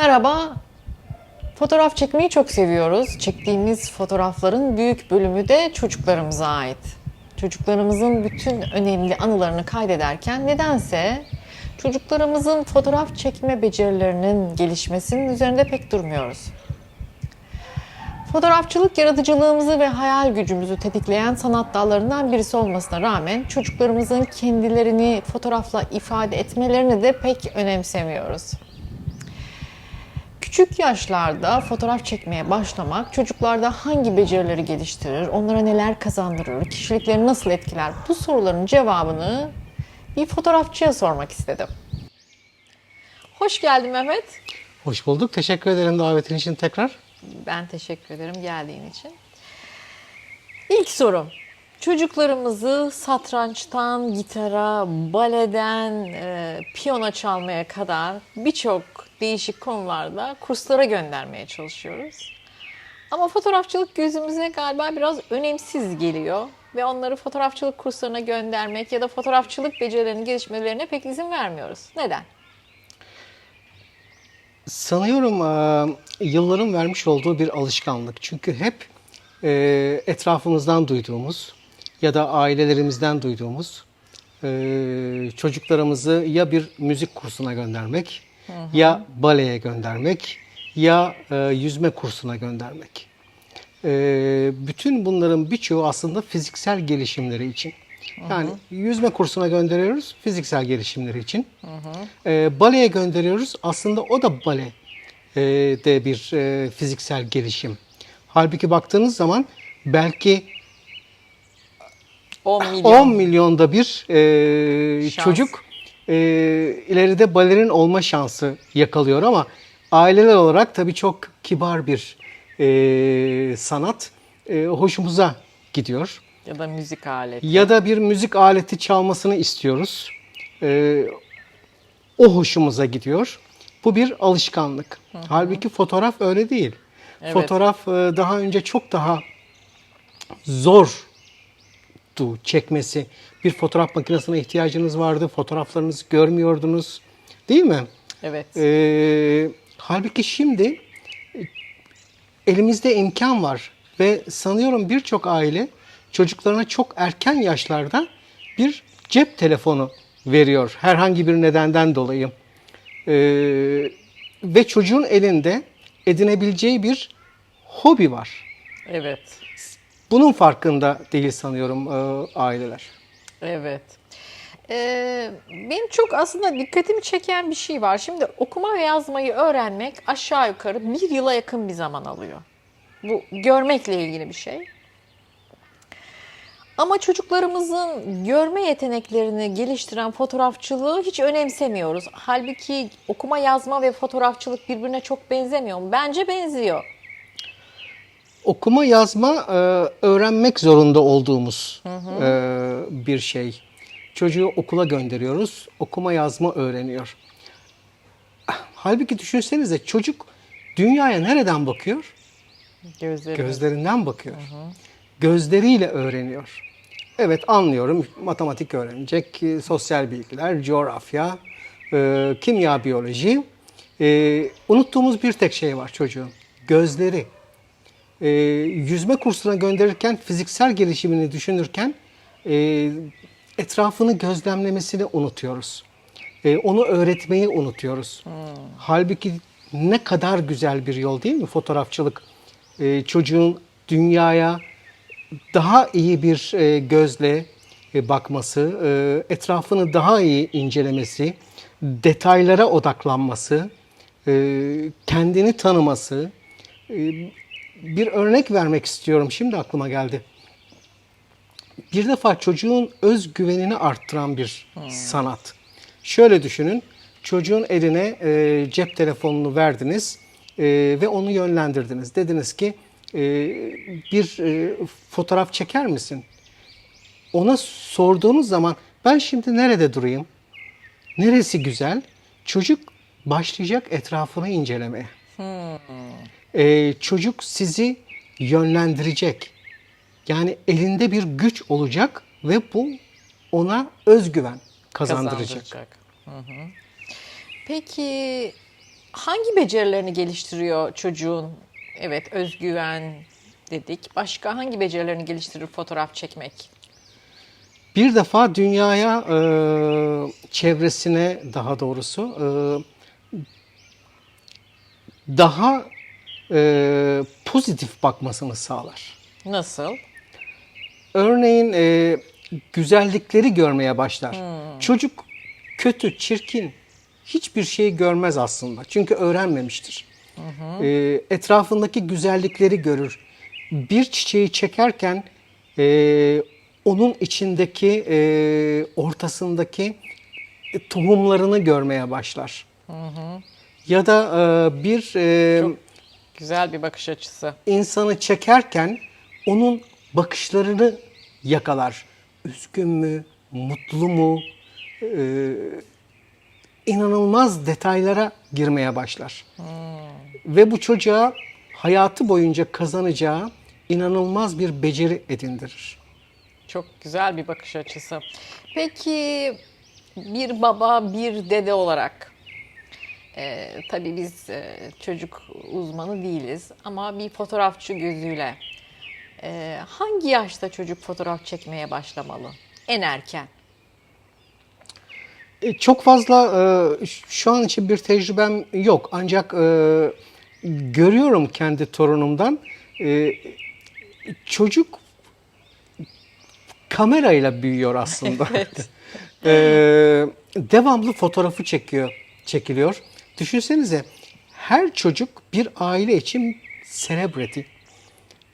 Merhaba. Fotoğraf çekmeyi çok seviyoruz. Çektiğimiz fotoğrafların büyük bölümü de çocuklarımıza ait. Çocuklarımızın bütün önemli anılarını kaydederken nedense çocuklarımızın fotoğraf çekme becerilerinin gelişmesinin üzerinde pek durmuyoruz. Fotoğrafçılık yaratıcılığımızı ve hayal gücümüzü tetikleyen sanat dallarından birisi olmasına rağmen çocuklarımızın kendilerini fotoğrafla ifade etmelerini de pek önemsemiyoruz. Küçük yaşlarda fotoğraf çekmeye başlamak çocuklarda hangi becerileri geliştirir, onlara neler kazandırır, kişiliklerini nasıl etkiler? Bu soruların cevabını bir fotoğrafçıya sormak istedim. Hoş geldin Mehmet. Hoş bulduk. Teşekkür ederim davetin için tekrar. Ben teşekkür ederim geldiğin için. İlk sorum. Çocuklarımızı satrançtan gitara, baleden, e, piyano çalmaya kadar birçok değişik konularda kurslara göndermeye çalışıyoruz. Ama fotoğrafçılık gözümüze galiba biraz önemsiz geliyor ve onları fotoğrafçılık kurslarına göndermek ya da fotoğrafçılık becerilerinin gelişmelerine pek izin vermiyoruz. Neden? Sanıyorum e, yılların vermiş olduğu bir alışkanlık. Çünkü hep e, etrafımızdan duyduğumuz ya da ailelerimizden duyduğumuz e, çocuklarımızı ya bir müzik kursuna göndermek, ya baleye göndermek, ya e, yüzme kursuna göndermek. E, bütün bunların birçoğu aslında fiziksel gelişimleri için. Yani yüzme kursuna gönderiyoruz fiziksel gelişimleri için. E, baleye gönderiyoruz aslında o da bale e, de bir e, fiziksel gelişim. Halbuki baktığınız zaman belki 10 milyon. 10 milyonda bir e, Şans. çocuk e, ileride balerin olma şansı yakalıyor ama aileler olarak tabii çok kibar bir e, sanat e, hoşumuza gidiyor. Ya da müzik aleti. Ya da bir müzik aleti çalmasını istiyoruz. E, o hoşumuza gidiyor. Bu bir alışkanlık. Halbuki fotoğraf öyle değil. Evet. Fotoğraf e, daha önce çok daha zordu çekmesi. Bir fotoğraf makinesine ihtiyacınız vardı. Fotoğraflarınızı görmüyordunuz. Değil mi? Evet. Ee, halbuki şimdi e, elimizde imkan var ve sanıyorum birçok aile çocuklarına çok erken yaşlarda bir cep telefonu veriyor herhangi bir nedenden dolayı. Ee, ve çocuğun elinde edinebileceği bir hobi var. Evet. Bunun farkında değil sanıyorum e, aileler. Evet. Ee, benim çok aslında dikkatimi çeken bir şey var. Şimdi okuma ve yazmayı öğrenmek aşağı yukarı bir yıla yakın bir zaman alıyor. Bu görmekle ilgili bir şey. Ama çocuklarımızın görme yeteneklerini geliştiren fotoğrafçılığı hiç önemsemiyoruz. Halbuki okuma, yazma ve fotoğrafçılık birbirine çok benzemiyor mu? Bence benziyor. Okuma yazma e, öğrenmek zorunda olduğumuz e, bir şey. Çocuğu okula gönderiyoruz, okuma yazma öğreniyor. Halbuki düşünsenize çocuk dünyaya nereden bakıyor? Gözleri. Gözlerinden bakıyor. Gözleriyle öğreniyor. Evet anlıyorum matematik öğrenecek, e, sosyal bilgiler, coğrafya, e, kimya, biyoloji. E, unuttuğumuz bir tek şey var çocuğun. Gözleri. E, yüzme kursuna gönderirken fiziksel gelişimini düşünürken e, etrafını gözlemlemesini unutuyoruz. E, onu öğretmeyi unutuyoruz. Halbuki ne kadar güzel bir yol değil mi fotoğrafçılık? E, çocuğun dünyaya daha iyi bir e, gözle e, bakması, e, etrafını daha iyi incelemesi, detaylara odaklanması, e, kendini tanıması. E, bir örnek vermek istiyorum. Şimdi aklıma geldi. Bir defa çocuğun özgüvenini arttıran bir sanat. Şöyle düşünün. Çocuğun eline e, cep telefonunu verdiniz e, ve onu yönlendirdiniz. Dediniz ki e, bir e, fotoğraf çeker misin? Ona sorduğunuz zaman ben şimdi nerede durayım? Neresi güzel? Çocuk başlayacak etrafını incelemeye. Ee, çocuk sizi yönlendirecek. Yani elinde bir güç olacak ve bu ona özgüven kazandıracak. Kazandıracak. Hı hı. Peki hangi becerilerini geliştiriyor çocuğun? Evet, özgüven dedik. Başka hangi becerilerini geliştirir fotoğraf çekmek? Bir defa dünyaya, e, çevresine daha doğrusu e, daha e, pozitif bakmasını sağlar. Nasıl? Örneğin e, güzellikleri görmeye başlar. Çocuk kötü, çirkin hiçbir şey görmez aslında. Çünkü öğrenmemiştir. E, etrafındaki güzellikleri görür. Bir çiçeği çekerken e, onun içindeki, e, ortasındaki e, tohumlarını görmeye başlar. Ya da e, bir e, Çok güzel bir bakış açısı. insanı çekerken onun bakışlarını yakalar. Üzgün mü, mutlu mu, Ee, inanılmaz detaylara girmeye başlar. Ve bu çocuğa hayatı boyunca kazanacağı inanılmaz bir beceri edindirir. Çok güzel bir bakış açısı. Peki bir baba, bir dede olarak e, tabii biz e, çocuk uzmanı değiliz ama bir fotoğrafçı gözüyle e, hangi yaşta çocuk fotoğraf çekmeye başlamalı? En erken. E, Çok fazla e, şu an için bir tecrübem yok. Ancak e, görüyorum kendi torunumdan. E, Çocuk kamerayla büyüyor aslında. E, devamlı fotoğrafı çekiyor, çekiliyor. Düşünsenize her çocuk bir aile için celebrity.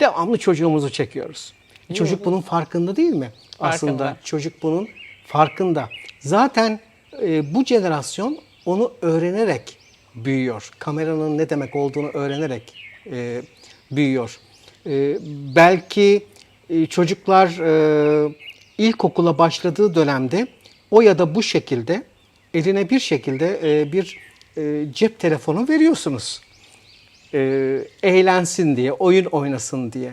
Devamlı çocuğumuzu çekiyoruz. Çocuk bunun farkında değil mi? Aslında Farkında. çocuk bunun farkında. Zaten e, bu jenerasyon onu öğrenerek büyüyor. Kameranın ne demek olduğunu öğrenerek e, büyüyor. E, belki e, çocuklar e, ilkokula başladığı dönemde o ya da bu şekilde eline bir şekilde e, bir e, cep telefonu veriyorsunuz. E, eğlensin diye, oyun oynasın diye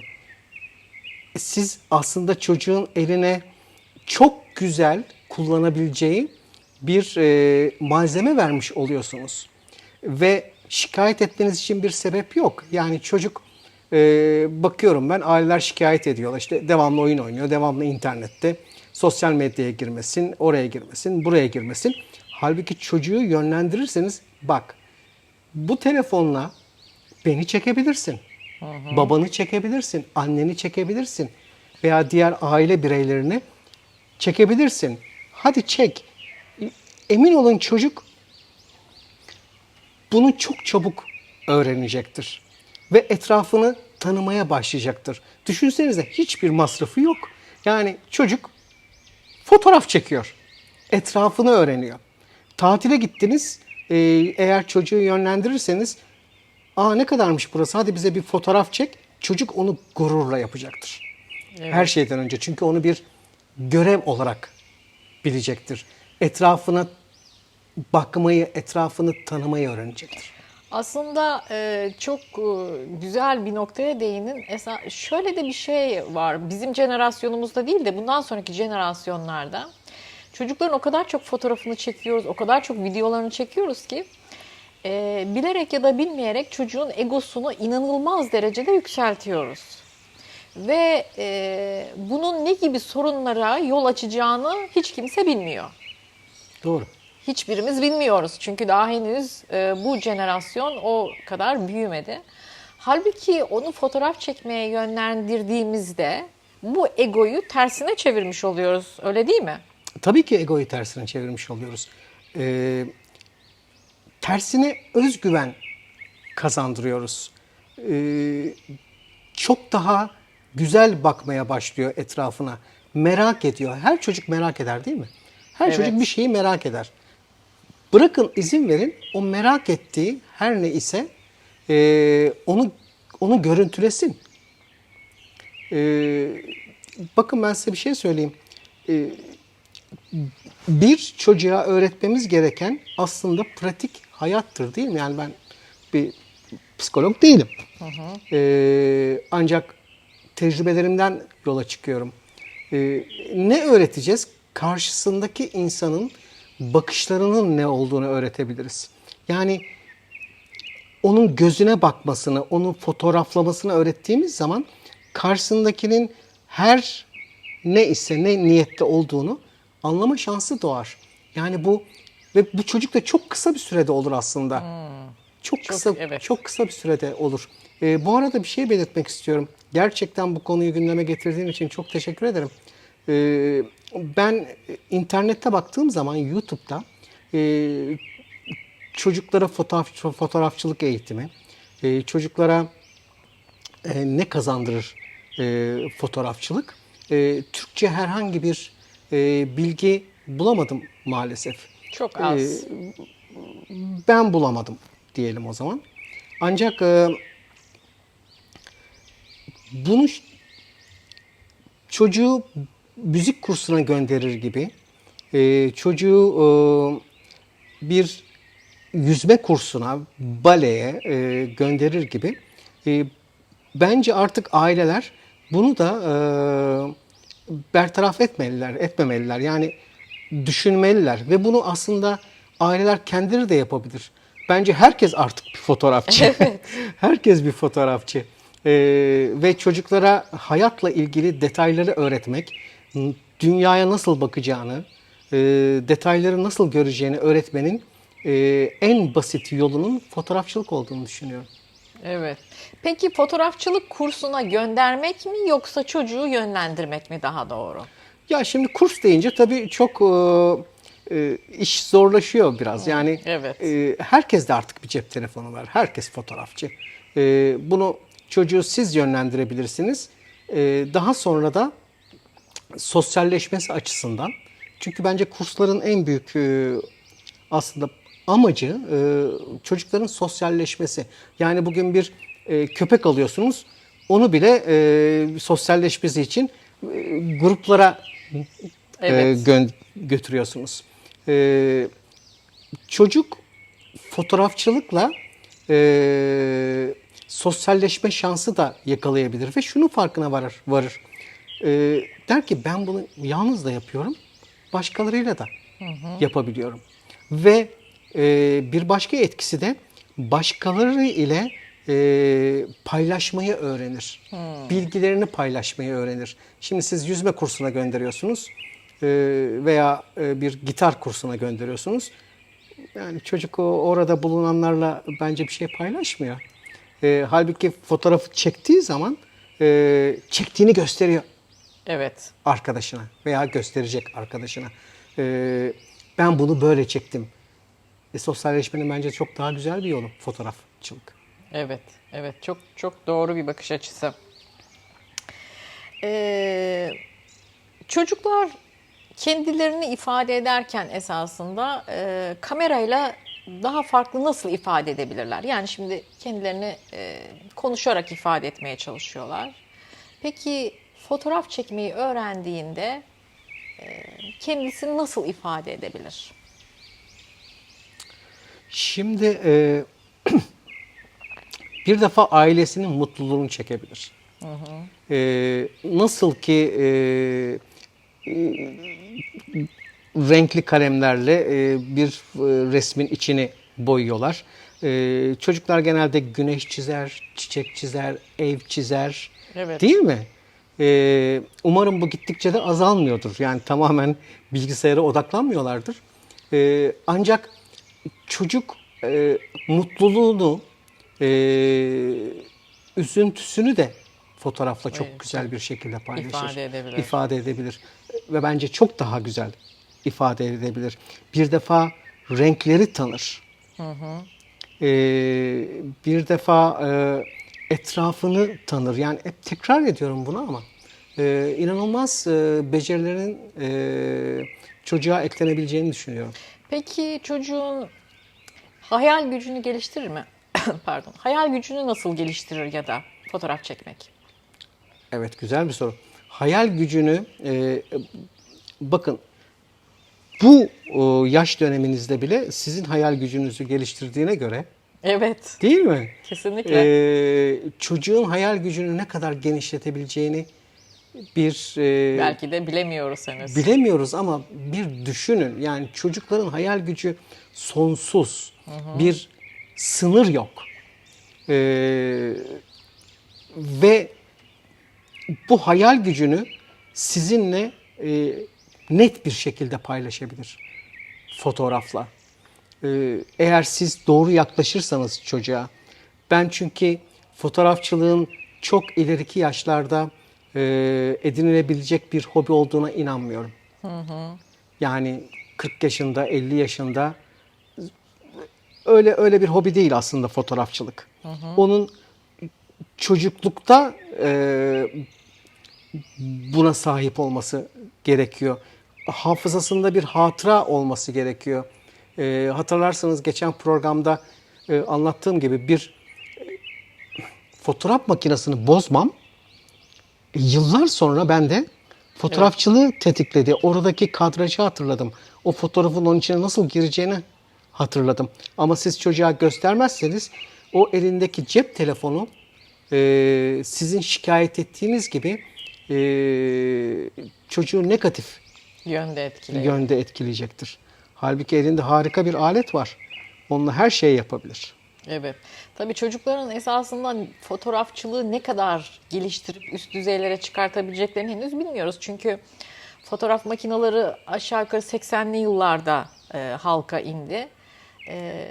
siz aslında çocuğun eline çok güzel kullanabileceği bir e, malzeme vermiş oluyorsunuz. Ve şikayet etmeniz için bir sebep yok. Yani çocuk e, bakıyorum ben aileler şikayet ediyorlar. İşte devamlı oyun oynuyor, devamlı internette, sosyal medyaya girmesin, oraya girmesin, buraya girmesin. Halbuki çocuğu yönlendirirseniz bak bu telefonla beni çekebilirsin. Babanı çekebilirsin, anneni çekebilirsin veya diğer aile bireylerini çekebilirsin. Hadi çek. Emin olun çocuk bunu çok çabuk öğrenecektir ve etrafını tanımaya başlayacaktır. Düşünsenize hiçbir masrafı yok. Yani çocuk fotoğraf çekiyor. Etrafını öğreniyor. Tatile gittiniz. E, Eğer çocuğu yönlendirirseniz Aa ne kadarmış burası hadi bize bir fotoğraf çek. Çocuk onu gururla yapacaktır. Her şeyden önce. Çünkü onu bir görev olarak bilecektir. Etrafına bakmayı, etrafını tanımayı öğrenecektir. Aslında e, çok e, güzel bir noktaya değinin. Esa şöyle de bir şey var. Bizim jenerasyonumuzda değil de bundan sonraki jenerasyonlarda çocukların o kadar çok fotoğrafını çekiyoruz, o kadar çok videolarını çekiyoruz ki e, bilerek ya da bilmeyerek çocuğun egosunu inanılmaz derecede yükseltiyoruz. Ve e, bunun ne gibi sorunlara yol açacağını hiç kimse bilmiyor. Doğru. Hiçbirimiz bilmiyoruz. Çünkü daha henüz e, bu jenerasyon o kadar büyümedi. Halbuki onu fotoğraf çekmeye yönlendirdiğimizde bu egoyu tersine çevirmiş oluyoruz. Öyle değil mi? Tabii ki egoyu tersine çevirmiş oluyoruz. Ee, tersine özgüven kazandırıyoruz. Ee, çok daha güzel bakmaya başlıyor etrafına. Merak ediyor. Her çocuk merak eder değil mi? Her Evet. çocuk bir şeyi merak eder. Bırakın izin verin o merak ettiği her ne ise ee, onu onu görüntülesin. Ee, bakın ben size bir şey söyleyeyim. Ee, bir çocuğa öğretmemiz gereken aslında pratik hayattır değil mi? Yani ben bir psikolog değilim. Ee, ancak tecrübelerimden yola çıkıyorum. Ee, ne öğreteceğiz? Karşısındaki insanın bakışlarının ne olduğunu öğretebiliriz. Yani onun gözüne bakmasını, onu fotoğraflamasını öğrettiğimiz zaman karşısındakinin her ne ise ne niyette olduğunu anlama şansı doğar. Yani bu ve bu çocuk da çok kısa bir sürede olur aslında. Çok kısa evet. çok kısa bir sürede olur. Ee, bu arada bir şey belirtmek istiyorum. Gerçekten bu konuyu gündeme getirdiğin için çok teşekkür ederim. Ee, ben internette baktığım zaman YouTube'da e, çocuklara fotoğraf, fotoğrafçılık eğitimi, e, çocuklara e, ne kazandırır e, fotoğrafçılık? E, Türkçe herhangi bir e, bilgi bulamadım maalesef. Çok az. E, ben bulamadım diyelim o zaman. Ancak e, bunu çocuğu müzik kursuna gönderir gibi, e, çocuğu e, bir yüzme kursuna, baleye e, gönderir gibi e, bence artık aileler bunu da e, bertaraf etmeliler, etmemeliler. Yani düşünmeliler ve bunu aslında aileler kendileri de yapabilir. Bence herkes artık bir fotoğrafçı. herkes bir fotoğrafçı. E, ve çocuklara hayatla ilgili detayları öğretmek, dünyaya nasıl bakacağını, e, detayları nasıl göreceğini öğretmenin e, en basit yolunun fotoğrafçılık olduğunu düşünüyorum. Evet. Peki fotoğrafçılık kursuna göndermek mi yoksa çocuğu yönlendirmek mi daha doğru? Ya şimdi kurs deyince tabii çok e, e, iş zorlaşıyor biraz. Yani evet. e, herkes de artık bir cep telefonu var. Herkes fotoğrafçı. E, bunu çocuğu siz yönlendirebilirsiniz. E, daha sonra da sosyalleşmesi açısından. Çünkü bence kursların en büyük e, aslında amacı e, çocukların sosyalleşmesi. Yani bugün bir e, köpek alıyorsunuz. Onu bile e, sosyalleşmesi için e, gruplara e, Evet. gö- götürüyorsunuz. E, çocuk fotoğrafçılıkla e, sosyalleşme şansı da yakalayabilir ve şunun farkına varır. varır. E, der ki ben bunu yalnız da yapıyorum, başkalarıyla da yapabiliyorum. Ve e, bir başka etkisi de başkaları ile e, paylaşmayı öğrenir. Bilgilerini paylaşmayı öğrenir. Şimdi siz yüzme kursuna gönderiyorsunuz e, veya e, bir gitar kursuna gönderiyorsunuz. Yani çocuk o orada bulunanlarla bence bir şey paylaşmıyor. E, halbuki fotoğrafı çektiği zaman e, çektiğini gösteriyor Evet. arkadaşına veya gösterecek arkadaşına. E, ben bunu böyle çektim. E, sosyalleşmenin bence çok daha güzel bir yolu fotoğrafçılık. Evet. Evet. Çok çok doğru bir bakış açısı. Ee, çocuklar kendilerini ifade ederken esasında e, kamerayla daha farklı nasıl ifade edebilirler? Yani şimdi kendilerini e, konuşarak ifade etmeye çalışıyorlar. Peki fotoğraf çekmeyi öğrendiğinde e, kendisini nasıl ifade edebilir? Şimdi e, bir defa ailesinin mutluluğunu çekebilir. E, nasıl ki e, e, renkli kalemlerle e, bir e, resmin içini boyuyorlar. E, çocuklar genelde güneş çizer, çiçek çizer, ev çizer. Evet. Değil mi? E, umarım bu gittikçe de azalmıyordur. Yani tamamen bilgisayara odaklanmıyorlardır. E, ancak çocuk e, mutluluğunu, e, üzüntüsünü de fotoğrafla çok Evet, güzel bir şekilde paylaşır. İfade edebilir. İfade edebilir. Ve bence çok daha güzel ifade edebilir. Bir defa renkleri tanır. E, bir defa e, etrafını tanır. Yani hep tekrar ediyorum bunu ama e, inanılmaz e, becerilerin e, çocuğa eklenebileceğini düşünüyorum. Peki çocuğun hayal gücünü geliştirir mi? Pardon. Hayal gücünü nasıl geliştirir ya da fotoğraf çekmek? Evet güzel bir soru. Hayal gücünü e, bakın bu e, yaş döneminizde bile sizin hayal gücünüzü geliştirdiğine göre Evet. değil mi? Kesinlikle. E, çocuğun hayal gücünü ne kadar genişletebileceğini bir e, Belki de bilemiyoruz henüz. bilemiyoruz ama bir düşünün. Yani çocukların hayal gücü sonsuz. Bir sınır yok. E, ve bu hayal gücünü sizinle e, net bir şekilde paylaşabilir fotoğrafla. E, eğer siz doğru yaklaşırsanız çocuğa, ben çünkü fotoğrafçılığın çok ileriki yaşlarda e, edinilebilecek bir hobi olduğuna inanmıyorum. Yani 40 yaşında, 50 yaşında öyle öyle bir hobi değil aslında fotoğrafçılık. Onun çocuklukta e, buna sahip olması gerekiyor. Hafızasında bir hatıra olması gerekiyor. E, hatırlarsanız geçen programda e, anlattığım gibi bir e, fotoğraf makinesini bozmam yıllar sonra ben de fotoğrafçılığı tetikledi. Oradaki kadrajı hatırladım. O fotoğrafın onun içine nasıl gireceğini hatırladım. Ama siz çocuğa göstermezseniz o elindeki cep telefonu e, sizin şikayet ettiğiniz gibi e, çocuğu negatif Yönde etkili. yönde etkileyecektir. Halbuki elinde harika bir alet var. Onunla her şeyi yapabilir. Evet. Tabii çocukların esasında fotoğrafçılığı ne kadar geliştirip üst düzeylere çıkartabileceklerini henüz bilmiyoruz. Çünkü fotoğraf makineleri aşağı yukarı 80'li yıllarda e, halka indi. E,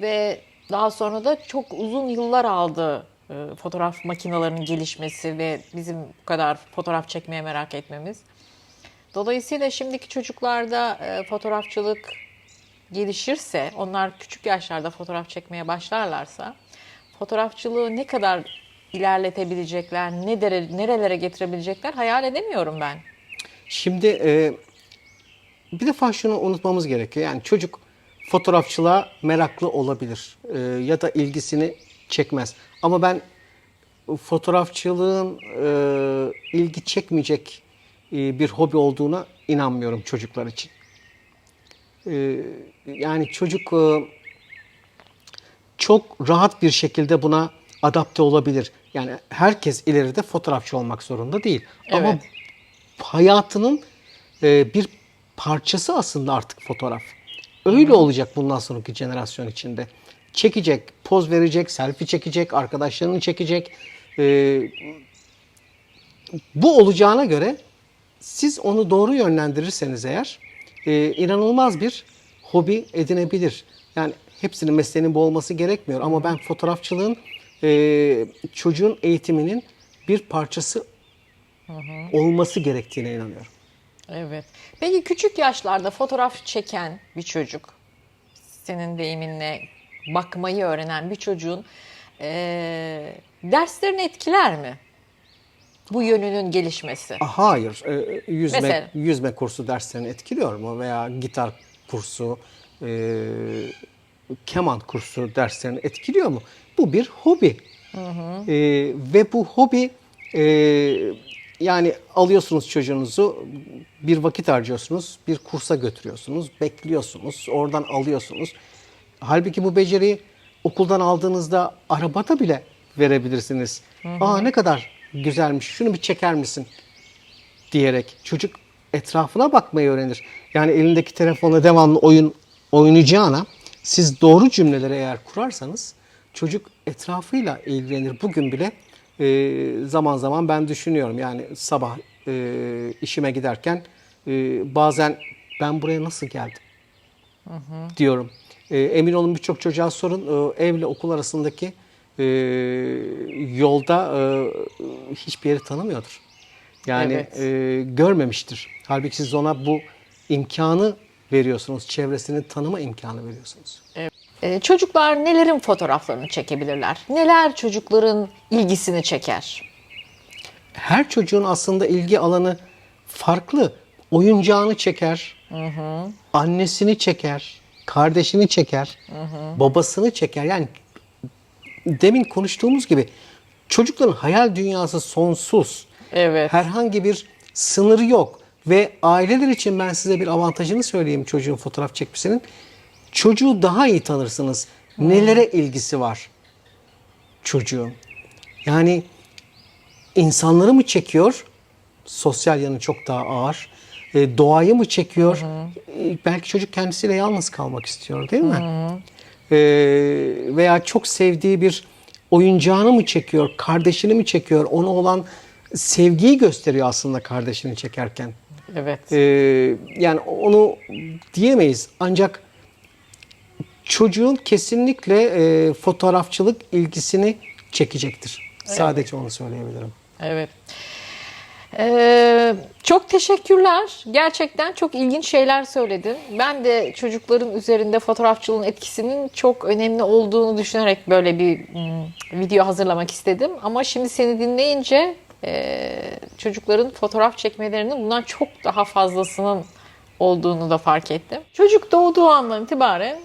ve daha sonra da çok uzun yıllar aldı e, fotoğraf makinelerinin gelişmesi ve bizim bu kadar fotoğraf çekmeye merak etmemiz. Dolayısıyla şimdiki çocuklarda e, fotoğrafçılık gelişirse, onlar küçük yaşlarda fotoğraf çekmeye başlarlarsa, fotoğrafçılığı ne kadar ilerletebilecekler, ne dere, nerelere getirebilecekler hayal edemiyorum ben. Şimdi e, bir defa şunu unutmamız gerekiyor. Yani çocuk fotoğrafçılığa meraklı olabilir e, ya da ilgisini çekmez. Ama ben fotoğrafçılığın e, ilgi çekmeyecek e, bir hobi olduğuna inanmıyorum çocuklar için. E, yani çocuk e, çok rahat bir şekilde buna adapte olabilir. Yani herkes ileride fotoğrafçı olmak zorunda değil. Ama Evet. hayatının e, bir parçası aslında artık fotoğraf. Öyle olacak bundan sonraki jenerasyon içinde. Çekecek, poz verecek, selfie çekecek, arkadaşlarını çekecek. E, bu olacağına göre siz onu doğru yönlendirirseniz eğer e, inanılmaz bir hobi edinebilir. Yani hepsinin mesleğinin bu olması gerekmiyor ama ben fotoğrafçılığın e, çocuğun eğitiminin bir parçası olması gerektiğine inanıyorum. Evet. Peki küçük yaşlarda fotoğraf çeken bir çocuk, senin deyiminle bakmayı öğrenen bir çocuğun eee derslerini etkiler mi? Bu yönünün gelişmesi. Hayır, e, yüzme Mesela? yüzme kursu derslerini etkiliyor mu veya gitar kursu, e, keman kursu derslerini etkiliyor mu? Bu bir hobi. E, ve bu hobi e, yani alıyorsunuz çocuğunuzu, bir vakit harcıyorsunuz, bir kursa götürüyorsunuz, bekliyorsunuz, oradan alıyorsunuz. Halbuki bu beceriyi okuldan aldığınızda arabada bile verebilirsiniz. Aa ne kadar güzelmiş, şunu bir çeker misin? diyerek çocuk etrafına bakmayı öğrenir. Yani elindeki telefonla devamlı oyun oynayacağına siz doğru cümleleri eğer kurarsanız çocuk etrafıyla ilgilenir. Bugün bile e, zaman zaman ben düşünüyorum yani sabah e, işime giderken e, bazen ben buraya nasıl geldim diyorum. E, emin olun birçok çocuğa sorun e, evle okul arasındaki e, yolda e, hiçbir yeri tanımıyordur. Yani Evet. e, görmemiştir. Halbuki siz ona bu imkanı veriyorsunuz. Çevresini tanıma imkanı veriyorsunuz. Ee, çocuklar nelerin fotoğraflarını çekebilirler? Neler çocukların ilgisini çeker? Her çocuğun aslında ilgi alanı farklı. Oyuncağını çeker, annesini çeker, kardeşini çeker, babasını çeker. Yani demin konuştuğumuz gibi çocukların hayal dünyası sonsuz. Evet. Herhangi bir sınırı yok. Ve aileler için ben size bir avantajını söyleyeyim çocuğun fotoğraf çekmesinin. Çocuğu daha iyi tanırsınız. Nelere ilgisi var çocuğun. Yani insanları mı çekiyor? Sosyal yanı çok daha ağır. E, doğayı mı çekiyor? E, belki çocuk kendisiyle yalnız kalmak istiyor değil mi? E, veya çok sevdiği bir oyuncağını mı çekiyor, kardeşini mi çekiyor, ona olan sevgiyi gösteriyor aslında kardeşini çekerken. Evet. Ee, yani onu diyemeyiz. Ancak çocuğun kesinlikle e, fotoğrafçılık ilgisini çekecektir. Sadece onu söyleyebilirim. Evet. Ee, çok teşekkürler. Gerçekten çok ilginç şeyler söyledin. Ben de çocukların üzerinde fotoğrafçılığın etkisinin çok önemli olduğunu düşünerek böyle bir mm, video hazırlamak istedim. Ama şimdi seni dinleyince e, çocukların fotoğraf çekmelerinin bundan çok daha fazlasının olduğunu da fark ettim. Çocuk doğduğu andan itibaren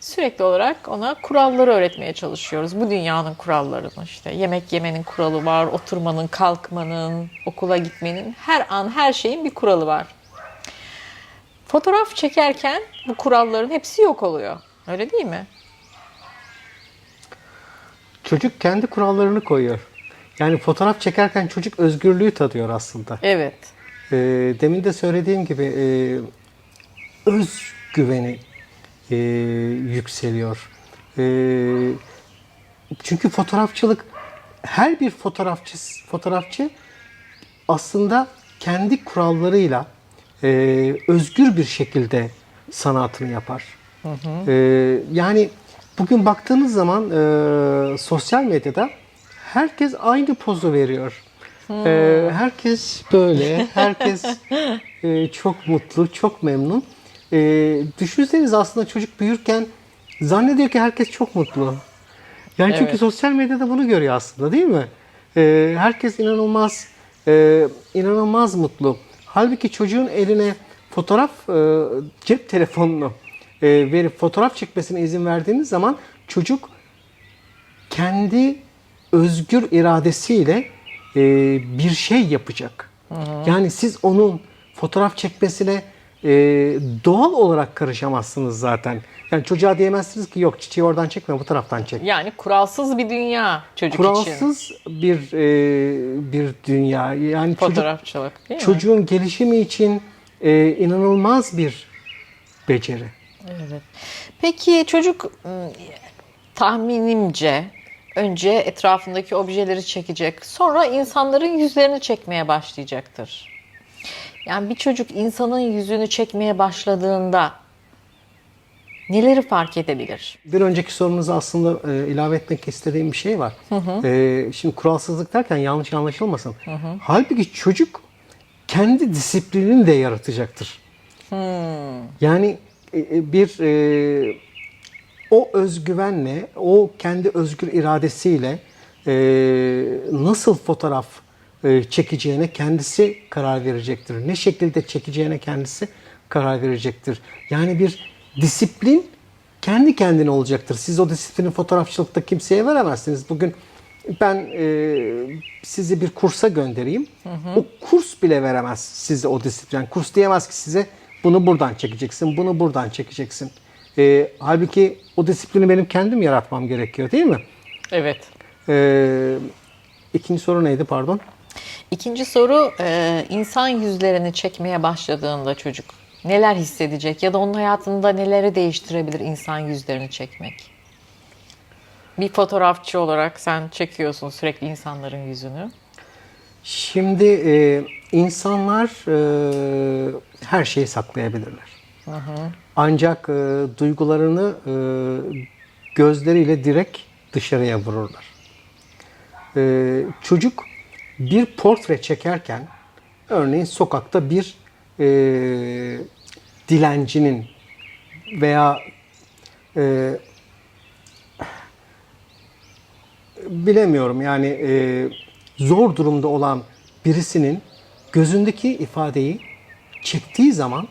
sürekli olarak ona kuralları öğretmeye çalışıyoruz. Bu dünyanın kurallarını işte yemek yemenin kuralı var, oturmanın, kalkmanın, okula gitmenin her an her şeyin bir kuralı var. Fotoğraf çekerken bu kuralların hepsi yok oluyor. Öyle değil mi? Çocuk kendi kurallarını koyuyor. Yani fotoğraf çekerken çocuk özgürlüğü tadıyor aslında. Evet. Ee, demin de söylediğim gibi e, özgüveni e, yükseliyor. E, çünkü fotoğrafçılık her bir fotoğrafçı fotoğrafçı aslında kendi kurallarıyla e, özgür bir şekilde sanatını yapar. E, yani bugün baktığınız zaman e, sosyal medyada herkes aynı pozu veriyor. E, herkes böyle, herkes e, çok mutlu, çok memnun. E, düşünseniz aslında çocuk büyürken zannediyor ki herkes çok mutlu. Yani çünkü Evet. sosyal medyada bunu görüyor aslında değil mi? E, herkes inanılmaz e, inanılmaz mutlu. Halbuki çocuğun eline fotoğraf e, cep telefonunu e, verip fotoğraf çekmesine izin verdiğiniz zaman çocuk kendi özgür iradesiyle e, bir şey yapacak. Yani siz onun fotoğraf çekmesine e, doğal olarak karışamazsınız zaten. Yani çocuğa diyemezsiniz ki yok çiçeği oradan çekme bu taraftan çek. Yani kuralsız bir dünya çocuk için. Kuralsız bir e, bir dünya. Yani çocuk, Fotoğrafçılık değil mi? çocuğun gelişimi için e, inanılmaz bir beceri. Evet. Peki çocuk ım, tahminimce önce etrafındaki objeleri çekecek. Sonra insanların yüzlerini çekmeye başlayacaktır. Yani bir çocuk insanın yüzünü çekmeye başladığında neleri fark edebilir? Bir önceki sorunuza aslında e, ilave etmek istediğim bir şey var. E, şimdi kuralsızlık derken yanlış anlaşılmasın. Halbuki çocuk kendi disiplinini de yaratacaktır. Yani e, e, bir e, o özgüvenle, o kendi özgür iradesiyle e, nasıl fotoğraf çekeceğine kendisi karar verecektir. Ne şekilde çekeceğine kendisi karar verecektir. Yani bir disiplin kendi kendine olacaktır. Siz o disiplini fotoğrafçılıkta kimseye veremezsiniz. Bugün ben e, sizi bir kursa göndereyim. O kurs bile veremez size o disiplin. Kurs diyemez ki size bunu buradan çekeceksin, bunu buradan çekeceksin. E, halbuki o disiplini benim kendim yaratmam gerekiyor değil mi? Evet. E, ikinci soru neydi pardon? İkinci soru e, insan yüzlerini çekmeye başladığında çocuk neler hissedecek ya da onun hayatında neleri değiştirebilir insan yüzlerini çekmek? Bir fotoğrafçı olarak sen çekiyorsun sürekli insanların yüzünü. Şimdi e, insanlar e, her şeyi saklayabilirler. Ancak e, duygularını e, gözleriyle direkt dışarıya vururlar. E, çocuk bir portre çekerken, örneğin sokakta bir e, dilencinin veya e, bilemiyorum yani e, zor durumda olan birisinin gözündeki ifadeyi çektiği zaman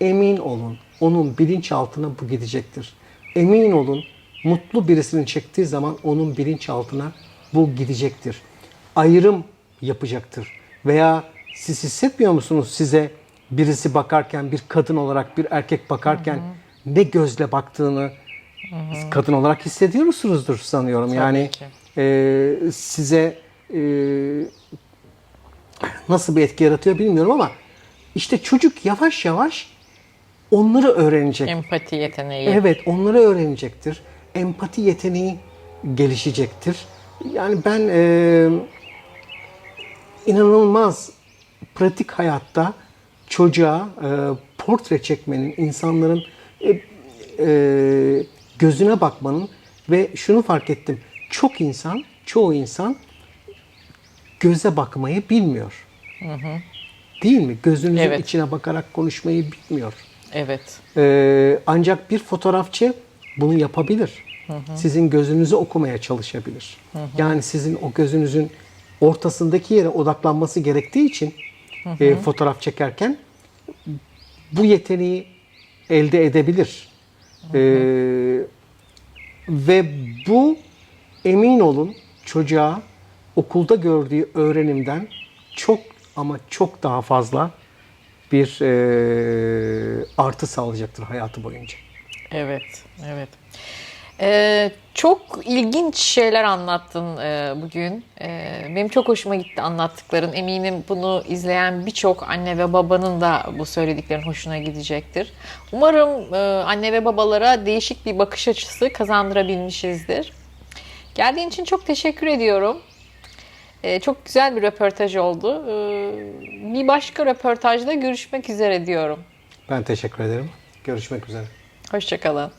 emin olun onun bilinçaltına bu gidecektir. Emin olun mutlu birisini çektiği zaman onun bilinçaltına bu gidecektir. Ayrım yapacaktır. Veya siz hissetmiyor musunuz size birisi bakarken bir kadın olarak bir erkek bakarken ne gözle baktığını kadın olarak hissediyorsunuzdur sanıyorum. yani ki. e, size e, nasıl bir etki yaratıyor bilmiyorum ama işte çocuk yavaş yavaş onları öğrenecek. Empati yeteneği. Evet, onları öğrenecektir. Empati yeteneği gelişecektir. Yani ben e, inanılmaz pratik hayatta çocuğa e, portre çekmenin, insanların e, e, gözüne bakmanın ve şunu fark ettim. Çok insan, çoğu insan göze bakmayı bilmiyor. Değil mi? Gözünüzün Evet. içine bakarak konuşmayı bilmiyor. Evet. Ee, ancak bir fotoğrafçı bunu yapabilir. Sizin gözünüzü okumaya çalışabilir. Yani sizin o gözünüzün ortasındaki yere odaklanması gerektiği için e, fotoğraf çekerken bu yeteneği elde edebilir. Ee, ve bu emin olun çocuğa okulda gördüğü öğrenimden çok ama çok daha fazla bir e, artı sağlayacaktır hayatı boyunca. Evet, evet. Ee, çok ilginç şeyler anlattın e, bugün. Ee, benim çok hoşuma gitti anlattıkların. Eminim bunu izleyen birçok anne ve babanın da bu söylediklerin hoşuna gidecektir. Umarım e, anne ve babalara değişik bir bakış açısı kazandırabilmişizdir. Geldiğin için çok teşekkür ediyorum. Ee, çok güzel bir röportaj oldu. Ee, bir başka röportajda görüşmek üzere diyorum. Ben teşekkür ederim. Görüşmek üzere. Hoşçakalın.